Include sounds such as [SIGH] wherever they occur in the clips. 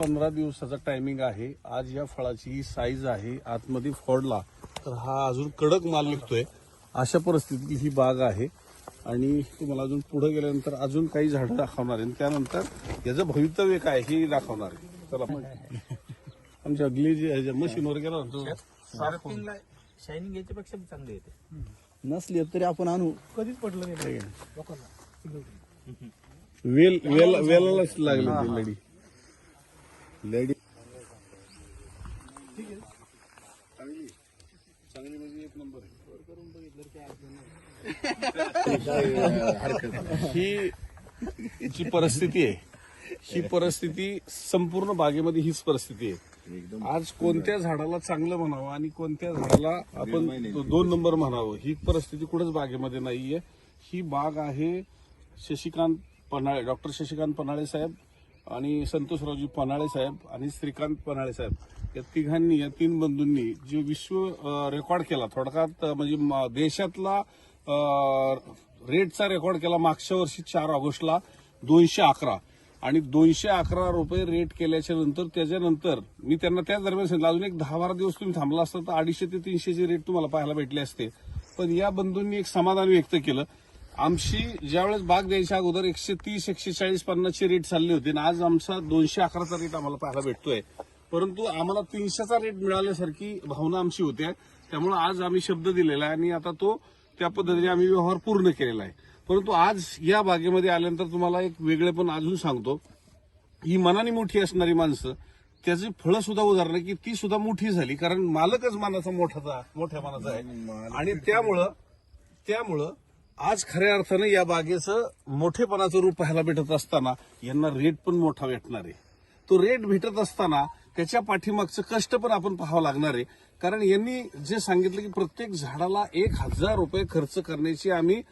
पंधरा दिवसाचा टायमिंग आहे. आज या फळाची ही साईज आहे. आतमध्ये फोडला तर हा अजून कडक माल निघतोय. अशा परिस्थितीत ही बाग आहे. आणि तुम्हाला अजून पुढे गेल्यानंतर अजून काही झाडं दाखवणार आहे आणि त्यानंतर याचं भवितव्य काय हे दाखवणार आहे चला. आमच्या अगली जी मशीनवर गेला ना तो. सारे फोन. शायनिंग याच्यापेक्षा चांगले येते. नसली तरी आपण आणू. कधीच पडलं नाही. वेल वेल वेलालाच लागली ती लढी लढी चांगली म्हणजे एक नंबर ही जी परिस्थिती आहे ही परिस्थिती संपूर्ण बागेमध्ये हीच परिस्थिती आहे. आज कोणत्या झाडाला चांगलं म्हणावं आणि कोणत्या झाडाला आपण तो दोन नंबर म्हणावं ही परिस्थिती कुठेच बागेमध्ये नाहीये. ही बाग आहे शशिकांत पन्हाळे डॉक्टर शशिकांत पन्हाळे साहेब. आणि संतोषरावजी पन्हाळे साहेब आणि श्रीकांत पन्हाळे साहेब या तिघांनी या तीन बंधूंनी जे विश्व रेकॉर्ड केला थोडक्यात म्हणजे म- देशातला रेटचा रेकॉर्ड केला मागच्या वर्षी चार ऑगस्टला दोनशे अकरा. आणि दोनशे अकरा रुपये रेट केल्याच्यानंतर त्याच्यानंतर मी त्यांना त्याच दरम्यान सांगितलं अजून एक दहा बारा दिवस तुम्ही थांबला असता तर अडीचशे ते तीनशेचे रेट तुम्हाला पाहायला भेटले असते. पण या बंधूंनी एक समाधान व्यक्त केलं आमची ज्यावेळेस बाग द्यायच्या अगोदर एकशे तीस एकशे चाळीस पन्नासचे रेट चालले होते आणि आज आमचा दोनशे अकराचा रेट आम्हाला पाहायला भेटतोय. परंतु आम्हाला तीनशेचा रेट मिळाल्यासारखी भावना आमची होते. त्यामुळे आज आम्ही शब्द दिलेला आहे आणि आता तो त्या पद्धतीने आम्ही व्यवहार पूर्ण केलेला आहे. परंतु आज या बागेमध्ये आल्यानंतर तुम्हाला एक वेगळे पण अजून सांगतो. ही मनाने मोठी असणारी माणसं त्याची फळं सुद्धा उदाहरण की ती सुद्धा मोठी झाली कारण मालकच मानाचा मोठाचा मोठ्या मानाचा आहे. आणि त्यामुळं त्यामुळं आज खऱ्या अर्थानं या बागेचं मोठेपणाचं रूप पाहायला भेटत असताना यांना रेट पण मोठा भेटणार आहे. तो रेट भेटत असताना त्याच्या पाठीमागचं कष्ट पण आपण पाहावं लागणार आहे. कारण यांनी जे सांगितलं की प्रत्येक झाडाला एक हजार रुपये खर्च करण्याची आम्ही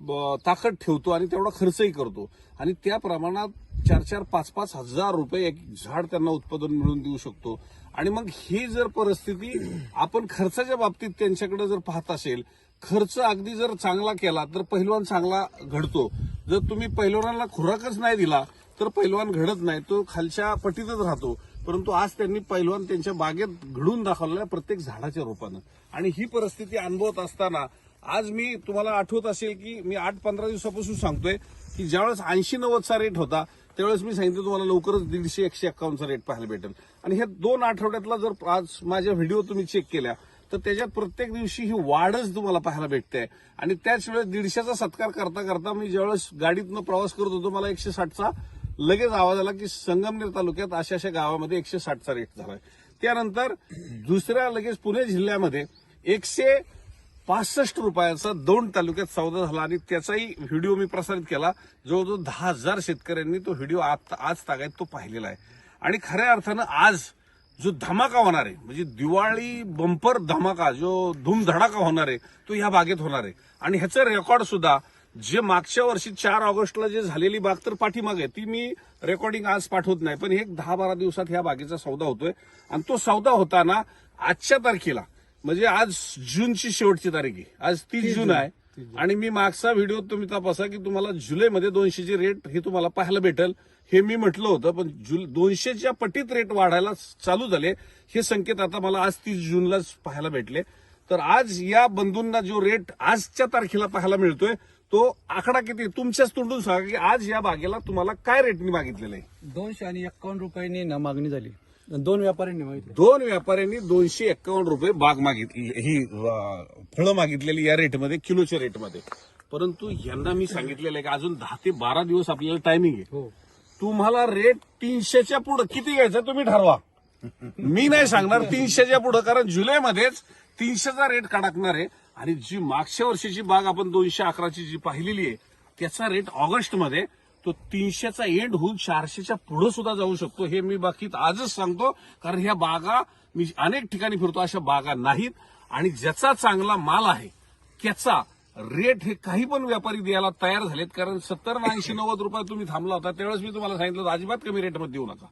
ब- ताकद ठेवतो आणि तेवढा खर्चही करतो. आणि त्या प्रमाणात चार चार पाच पाच हजार रुपये एक झाड त्यांना उत्पादन मिळवून देऊ शकतो. आणि मग ही जर परिस्थिती आपण खर्चाच्या बाबतीत त्यांच्याकडे जर पाहत असेल खर्च अगदी जर चांगला केला तर पहिलवान चांगला घडतो. जर तुम्ही पहिलवानाला खुराकच नाही दिला तर पहिलवान घडत नाही. तो खालच्या पटीतच राहतो. परंतु आज त्यांनी पहिलवान त्यांच्या बागेत घडून दाखवलेल्या प्रत्येक झाडाच्या रूपानं. आणि ही परिस्थिती अनुभवत असताना आज मी तुम्हाला आठवत असेल की मी आठ पंधरा दिवसापासून सांगतोय की ज्यावेळेस ऐंशी नव्वदचा रेट होता त्यावेळेस मी सांगितलं तुम्हाला लवकरच दीडशे एकशे एक्कावन्नचा रेट पाहायला भेटेल. आणि ह्या दोन आठवड्यातला जर आज माझ्या व्हिडिओ तुम्ही चेक केल्या तर त्याच्यात प्रत्येक दिवशी ही वाढच तुम्हाला पाहायला भेटते. आणि त्याच वेळेस दीडशेचा सत्कार करता करता मी ज्यावेळेस गाडीतनं प्रवास करत होतो मला एकशे साठचा लगेच आवाज आला की संगमनेर तालुक्यात अशा अशा गावामध्ये एकशे साठचा रेट झालाय. त्यानंतर दुसऱ्या लगेच पुणे जिल्ह्यामध्ये एकशे पासष्ट रुपयाचा दोन तालुक्यात सौदा झाला आणि त्याचाही व्हिडिओ मी प्रसारित केला. जवळजवळ दहा हजार शेतकऱ्यांनी तो व्हिडिओ आज आज तागायत तो पाहिलेला आहे. आणि खऱ्या अर्थानं आज जो धमाका होणार आहे म्हणजे दिवाळी बंपर धमाका जो धूमधडाका होणार आहे तो ह्या बागेत होणार आहे. आणि ह्याचं रेकॉर्ड सुद्धा जे मागच्या वर्षी चार ऑगस्टला जे झालेली बाग तर पाठीमागे आहे, ती मी रेकॉर्डिंग आज पाठवत नाही पण एक दहा बारा दिवसात ह्या बागेचा सौदा होतोय. आणि तो सौदा होताना आजच्या तारखेला म्हणजे आज जूनची शेवटची तारीख आहे आज तीस जून. आहे आणि मी मागचा व्हिडिओ तुम्ही तपासा की तुम्हाला जुलैमध्ये दोनशेचे रेट हे तुम्हाला पाहायला भेटेल. हे मी म्हटलं होतं पण जुल दोनशेच्या पटीत रेट वाढायला चालू झाले. हे संकेत आता मला आज तीस जूनलाच पाहायला भेटले. तर आज या बंधूंना जो रेट आजच्या तारखेला पाहायला मिळतोय तो आकडा किती तुमच्याच तोंडून सांगा की आज या बागेला तुम्हाला काय रेटनी मागितलेलं आहे? दोनशे आणि एक्कावन्न रुपयांनी ना मागणी झाली. दोन व्यापाऱ्यांनी मागितले. दोन व्यापाऱ्यांनी दोनशे एक्कावन्न रुपये बाग मागितली ही अं, फळं मागितलेली या रेटमध्ये किलोच्या रेटमध्ये. परंतु यांना मी सांगितलेलं आहे की अजून दहा ते बारा दिवस आपल्याला टायमिंग आहे. हो. तुम्हाला रेट तीनशेच्या पुढे किती घ्यायचं तुम्ही ठरवा. मी नाही सांगणार तीनशेच्या पुढे कारण जुलैमध्येच तीनशेचा रेट कडकणार आहे. आणि जी मागच्या वर्षीची बाग आपण दोनशे अकराची जी पाहिलेली आहे त्याचा रेट ऑगस्टमध्ये तो तीनशेचा एंड होऊन चारशेच्या पुढे सुद्धा जाऊ शकतो हे मी बाकीत आजच सांगतो. कारण ह्या बागा मी अनेक ठिकाणी फिरतो अशा बागा नाहीत. आणि ज्याचा चांगला माल आहे त्याचा रेट हे काही पण व्यापारी द्यायला तयार झालेत. कारण सत्तर ऐंशी नव्वद रुपये तुम्ही थांबला होता त्यावेळेस मी तुम्हाला सांगितलं अजिबात कमी रेटमध्ये देऊ नका.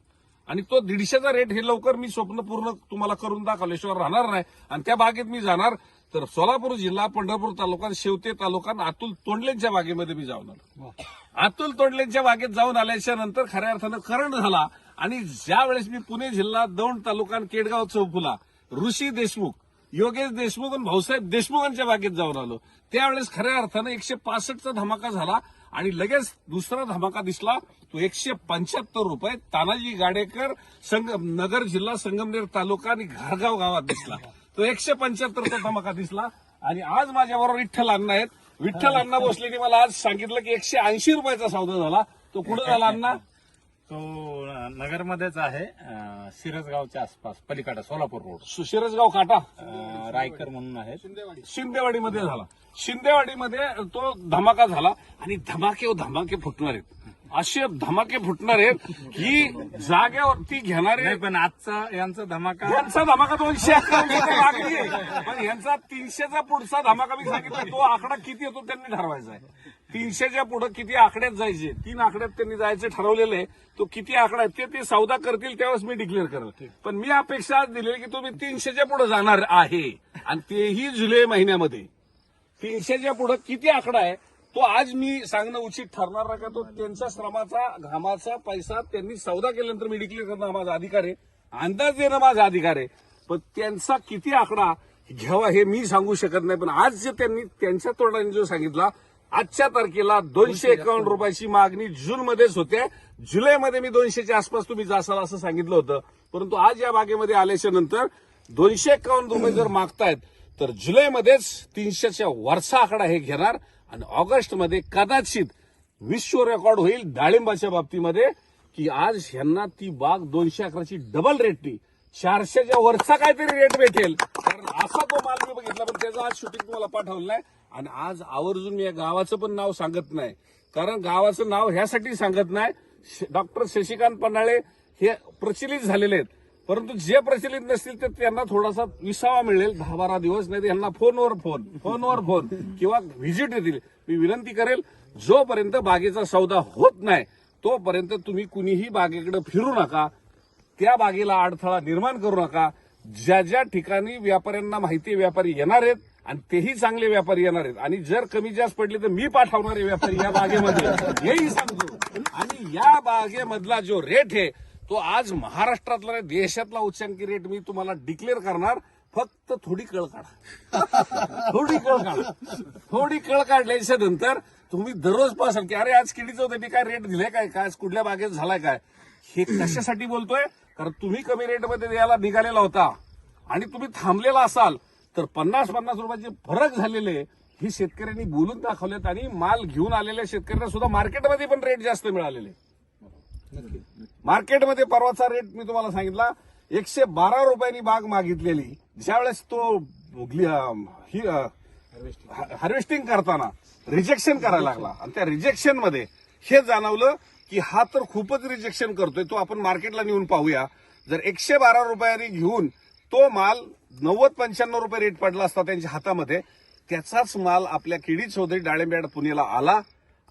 आणि तो दीडशेचा रेट हे लवकर मी स्वप्न पूर्ण तुम्हाला करून दाखवल्याशिवाय राहणार नाही. आणि त्या बागेत मी जाणार तर सोलापूर जिल्हा पंढरपूर तालुका शेवते तालुका अतुल तोंडलेंच्या बागेमध्ये मी जाऊन आलो. अतुल तोंडलेंच्या बागेत जाऊन आल्याच्यानंतर खऱ्या अर्थानं करंट झाला आणि ज्या वेळेस मी पुणे जिल्हा दौंड तालुका केडगाव चौफुला ऋषी देशमुख योगेश देशमुख आणि भाऊसाहेब देशमुखांच्या बागेत जाऊन आलो. त्यावेळेस खऱ्या अर्थानं एकशे पासष्टचा धमाका झाला आणि लगेच दुसरा धमाका दिसला. तो एकशे पंच्याहत्तर रुपये तानाजी गाडेकर संग नगर जिल्हा संगमनेर तालुका आणि घारगाव गावात दिसला. तो एकशे पंच्याहत्तरचा धमाका दिसला. आणि आज माझ्याबरोबर विठ्ठल अण्णा आहेत. विठ्ठल अण्णा भोसलेने मला आज सांगितलं की एकशे ऐंशी रुपयाचा सौदा झाला. तो कुठं झाला अण्णा? तो नगरमध्येच आहे अं, सिरसगावच्या आसपास पलीकडे सोलापूर रोड. सुशिरसगाव काटा? रायकर म्हणून आहे शिंदेवाडीमध्ये झाला. शिंदेवाडीमध्ये तो धमाका झाला आणि धमाके व धमाके फुटणार आहेत. असे धमाके फुटणार आहेत की जागेवरती घेणारे नाही पण आजचा यांचा धमाका यांचा धमाका दोनशे आहे. पण यांचा तीनशेचा पुढचा धमाका मी सांगितलं तो आकडा किती येतो त्यांनी ठरवायचा आहे. तीनशेच्या पुढे किती आकड्यात जायचे तीन आकड्यात त्यांनी जायचं ठरवलेलं आहे. तो किती आकडा आहे ते ते सौदा करतील त्यावेळेस मी डिक्लेअर करेल पण मी अपेक्षा आज दिली की तुम्ही तीनशेच्या पुढे जाणार आहे. आणि तेही जुलै महिन्यामध्ये. तीनशेच्या पुढे किती आकडा आहे तो आज मी सांगणं उचित ठरणार नाही का? तो त्यांच्या श्रमाचा घामाचा पैसा त्यांनी सौदा केल्यानंतर मी डिक्लेअर करणं माझा अधिकार आहे. अंदाज देणं माझा अधिकार आहे. पण त्यांचा किती आकडा घ्यावा हे मी सांगू शकत नाही. पण आज जे त्यांनी त्यांच्या तोंडाने जो सांगितला आजच्या तारखेला दोनशे एकावन्न. रुपयाची मागणी जून मध्येच होते. जुलैमध्ये मी दोनशेच्या आसपास तुम्ही जासाल असं सांगितलं होतं. परंतु आज या बागेमध्ये आल्याच्यानंतर दोनशे एकावन्न रुपये जर मागतायत तर जुलैमध्येच तीनशेच्या वरचा आकडा हे घेणार आणि ऑगस्टमध्ये कदाचित विश्व रेकॉर्ड होईल डाळिंबाच्या बाबतीमध्ये की आज ह्यांना ती बाग दोनशे अकराची डबल रेटनी चारशेच्या वरचा काहीतरी रेट भेटेल. कारण असा तो माल मी बघितला पण त्याचं आज शूटिंग तुम्हाला पाठवलं नाही. आणि आज आवर्जून मी या गावाचं पण नाव सांगत नाही. कारण गावाचं नाव ह्यासाठी सांगत नाही. डॉक्टर शशिकांत पन्हाळे हे प्रचलित झालेले आहेत. परंतु जे प्रचलित नसतील तर त्यांना थोडासा विसावा मिळेल दहा बारा दिवस नाही तर यांना फोनवर फोन फोनवर फोन किंवा व्हिजिट येतील मी विनंती करेल जोपर्यंत बागेचा सौदा होत नाही तोपर्यंत तुम्ही कुणीही बागेकडे फिरू नका. त्या बागेला अडथळा निर्माण करू नका. ज्या ज्या ठिकाणी व्यापाऱ्यांना माहिती व्यापारी येणार आहेत आणि तेही चांगले व्यापारी येणार आहेत. आणि जर कमी जास्त पडले तर मी पाठवणारे व्यापारी या बागेमध्ये. हेही सांगतो. आणि या बागेमधला जो रेट आहे तो आज महाराष्ट्रातला नाही, देशातला उच्चांकी रेट मी तुम्हाला डिक्लेअर करणार. फक्त थोडी कळ काढा. [LAUGHS] थोडी कळ काढा. थोडी कळ काढल्याच्या नंतर तुम्ही दररोज पासाल की अरे आज किडीचं होतं मी काय रेट दिले काय? काय आज कुठल्या बागेत झालाय काय? हे कशासाठी बोलतोय? कारण तुम्ही कमी रेटमध्ये द्यायला निघालेला होता आणि तुम्ही थांबलेला असाल तर पन्नास पन्नास रुपयाचे फरक झालेले हे शेतकऱ्यांनी बोलून दाखवलेत आणि माल घेऊन आलेल्या शेतकऱ्यांना सुद्धा मार्केटमध्ये पण रेट जास्त मिळालेले. मार्केटमध्ये परवाचा रेट मी तुम्हाला सांगितला. एकशे बारा रुपयांनी बाग मागितलेली. ज्यावेळेस तो ही हार्वेस्टिंग करताना रिजेक्शन करायला लागला. आणि त्या रिजेक्शनमध्ये हे जाणवलं की हा तर खूपच रिजेक्शन करतोय. तो आपण मार्केटला नेऊन पाहूया. जर एकशे बारा रुपयांनी घेऊन तो माल नव्वद पंच्याण्णव रुपये रेट पडला असता त्यांच्या हातामध्ये त्याचाच माल आपल्या किडी चौधरी डाळिंब्याड पुणेला आला.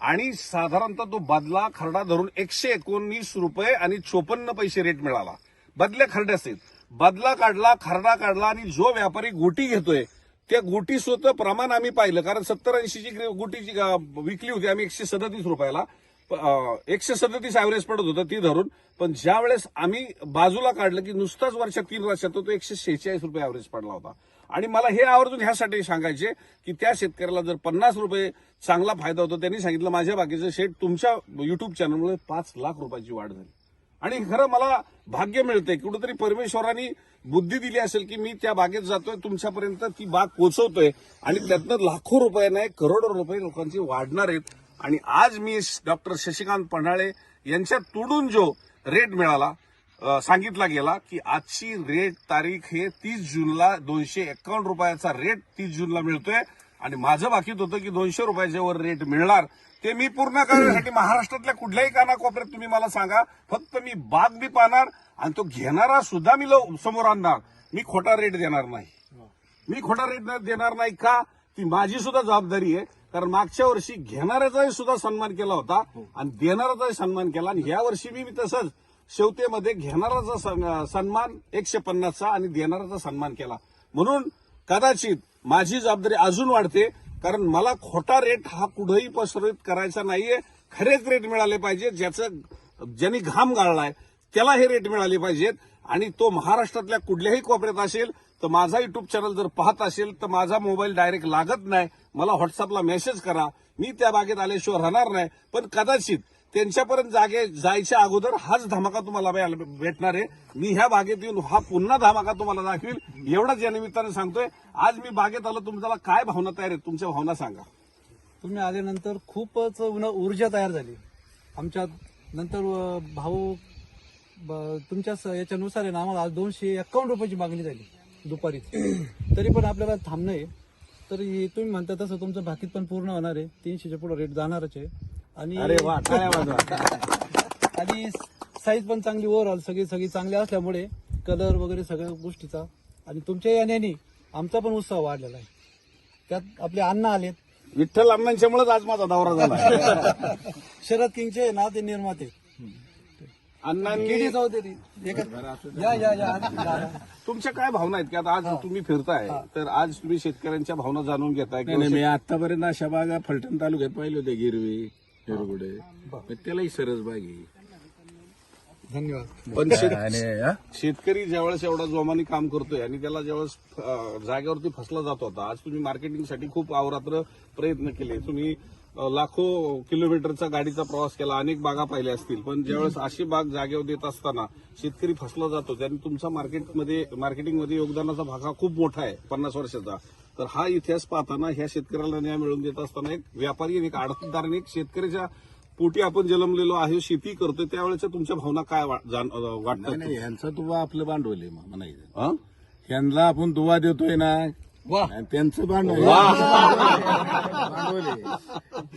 आणि साधारणतः तो बदला खरडा धरून एकशे एकोणीस रुपये आणि चोपन्न पैसे रेट मिळाला. बदल्या खरड्याचे बदला काढला खरडा काढला आणि जो व्यापारी गोटी घेतोय त्या गोटी स्वतः प्रमाण आम्ही पाहिलं. कारण सत्तर ऐंशीची गोटीची विकली होती आम्ही एकशे सदतीस रुपयाला. एकशे सदतीस ऍव्हरेज पडत होतं ती धरून. पण ज्या वेळेस आम्ही बाजूला काढलं की नुसताच वर्षात तीन वर्षात तो एकशे शेहेचाळीस रुपये ऍव्हरेज पडला होता. आणि मला हे आवर्जून ह्यासाठी सांगायचे की त्या शेतकऱ्याला जर पन्नास रुपये चांगला फायदा होतो त्यांनी सांगितलं माझ्या बाकीचं शेट तुमच्या युट्यूब चॅनलमुळे पाच लाख रुपयाची वाढ झाली. आणि खरं मला भाग्य मिळते कुठेतरी परमेश्वरांनी बुद्धी दिली असेल की मी त्या बागेत जातोय तुमच्यापर्यंत ती बाग पोहोचवतोय आणि त्यातनं लाखो रुपये नाही करोडो रुपये लोकांचे वाढणार आहेत. आणि आज मी डॉक्टर शशिकांत पन्हाळे यांच्या तोडून जो रेट मिळाला सांगितला गेला की आजची रेट तारीख हे तीस जूनला दोनशे एकावन्न रुपयाचा रेट तीस जूनला मिळतोय. आणि माझं बाकीत होतं की दोनशे रुपयाच्या वर रेट मिळणार. ते मी पूर्ण करण्यासाठी महाराष्ट्रातल्या कुठल्याही कानाकोपऱ्यात तुम्ही मला सांगा. फक्त मी बाग बी पाहणार आणि तो घेणारा सुद्धा मी समोर आणणार. मी खोटा रेट देणार नाही. मी खोटा रेट न- देणार नाही का? ती माझी सुद्धा जबाबदारी आहे. कारण मागच्या वर्षी घेणाऱ्याचाही सुद्धा सन्मान केला होता आणि देणाऱ्याचाही सन्मान केला आणि या वर्षी मी तसंच शेवतेमध्ये घेणाराचा सन्मान एकशे पन्नासचा आणि देणाराचा सन्मान केला. म्हणून कदाचित माझी जबाबदारी अजून वाढते कारण मला खोटा रेट हा कुठेही प्रसरित करायचा नाहीये. खरेच रेट मिळाले पाहिजे ज्याचं ज्यांनी घाम गाळलाय त्याला हे रेट मिळाले पाहिजेत. आणि तो महाराष्ट्रातल्या कुठल्याही कोपऱ्यात असेल तर माझा युट्यूब चॅनल जर पाहत असेल तर माझा मोबाईल डायरेक्ट लागत नाही. मला व्हॉट्सअपला मेसेज करा. मी त्या बागेत आल्याशिवाय राहणार नाही. पण कदाचित त्यांच्यापर्यंत जागे जायच्या अगोदर हाच धमाका तुम्हाला भेटणार आहे. मी ह्या बागेत येऊन हा पुन्हा धमाका तुम्हाला दाखवील. एवढंच या निमित्ताने सांगतोय. आज मी बागेत आलो तुमच्याला काय भावना तयार आहेत? तुमच्या भावना सांगा. तुम्ही आल्यानंतर खूपच ऊर्जा तयार झाली. आमच्या नंतर भाऊ तुमच्या याच्यानुसार आहे ना आम्हाला आज दोनशे एकावन्न रुपयाची मागणी झाली दुपारी. [CLEARS THROAT] तरी पण आपल्याला थांबणं आहे. तर तुम्ही म्हणता तसं तुमचं भाकीत पण पूर्ण होणार आहे. तीनशेच्या पुढे रेट जाणारच आहे. आणि अरे वा वाजवा. [LAUGHS] आणि साईज पण चांगली ओव्हरऑल सगळी सगळी चांगली असल्यामुळे कलर वगैरे सगळ्या गोष्टीचा. आणि तुमच्या याने आमचा पण उत्साह वाढलेला आहे. त्यात आपले अण्णा आलेत. विठ्ठल अण्णांच्यामुळेच आज माझा दौरा झाला. [LAUGHS] शरद किंगचे ना ते निर्माते. अण्णांनी केडी चौधरी एका- या या या. या. तुमच्या काय भावना आहेत? की आता आज तुम्ही फिरताय तर आज तुम्ही शेतकऱ्यांच्या भावना जाणून घेताय नाही नाही, मी आतापर्यंत अशा बागा फलटण तालुक्यात पाहिले होते गिरवी. हिरगुडे पण त्यालाही सरस बाग आहे. धन्यवाद. पण शेत- शेतकरी ज्यावेळेस एवढा जोमाने काम करतोय आणि त्याला ज्यावेळेस अं, जागेवरती फसला जात होता आज तुम्ही मार्केटिंगसाठी खूप अवरात्र प्रयत्न केले. तुम्ही अं, लाखो किलोमीटरचा गाडीचा प्रवास केला अनेक बागा पाहिल्या असतील पण ज्यावेळेस अशी बाग जागेवर देत असताना शेतकरी फसला जातो त्यांनी तुमचा मार्केटमध्ये मार्केटिंगमध्ये योगदानाचा भाग हा खूप मोठा आहे पन्नास वर्षाचा. तर हा इतिहास पाहताना ह्या शेतकऱ्याला न्याय मिळवून देत असताना एक व्यापारी आणि एक आडतदार आणि एक शेतकऱ्याच्या पोटी आपण जन्मलेलो आहे शेती करतोय त्यावेळेच्या तुमच्या भावना काय वाटतात? यांचा दुवा आपलं भांडवल आहे म्हणायचं. हं? यांना आपण दुवा देतोय ना त्यांचं भांडवल.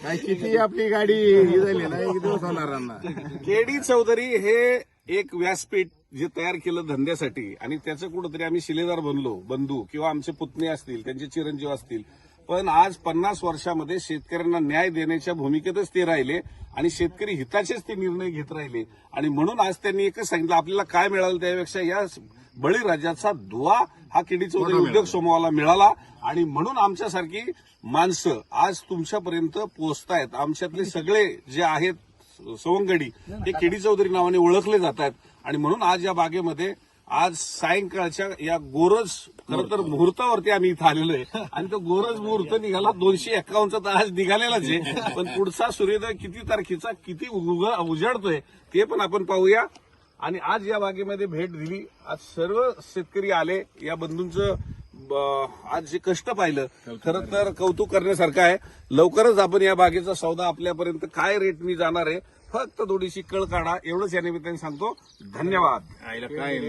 काय किती आपली गाडी ही झाली ना एक दिवस होणार केडी चौधरी हे एक व्यासपीठ जे तयार केलं धंद्यासाठी आणि त्याचं कुठंतरी आम्ही शिलेदार बनलो बंधू किंवा आमचे पुतणे असतील त्यांचे चिरंजीव असतील. पण आज पन्नास वर्षामध्ये शेतकऱ्यांना न्याय देण्याच्या भूमिकेतच ते राहिले आणि शेतकरी हिताचेच ते निर्णय घेत राहिले. आणि म्हणून आज त्यांनी एकच सांगितलं आपल्याला काय मिळालं त्यापेक्षा या बळीराजाचा दुवा हा केडी चौधरी उद्योग समूहाला मिळाला. आणि म्हणून आमच्यासारखी माणसं आज तुमच्यापर्यंत पोहोचतायत. आमच्यातले सगळे जे आहेत सवंगडी हे केडी चौधरी नावाने ओळखले जात आहेत आणि म्हणून आज या बागेमध्ये आज सायंकाळच्या या गोरज खरं तर मुहूर्तावरती आम्ही इथं आलेलो आहे. आणि तो गोरज मुहूर्त निघाला दोनशे एक्कावन्नचा तर आज निघालेलाच आहे. पण पुढचा सूर्योदय किती तारखेचा किती उजाडतोय ते पण आपण पाहूया. आणि आज या बागेमध्ये भेट दिली. आज सर्व शेतकरी आले. या बंधूंचं आज जे कष्ट पाहिलं खरं तर कौतुक करण्यासारखं आहे. लवकरच आपण या बागेचा सौदा आपल्यापर्यंत काय रेटनी जाणार आहे फक्त थोडीशी कळ काढा. एवढंच या निमित्ताने सांगतो. धन्यवाद. काय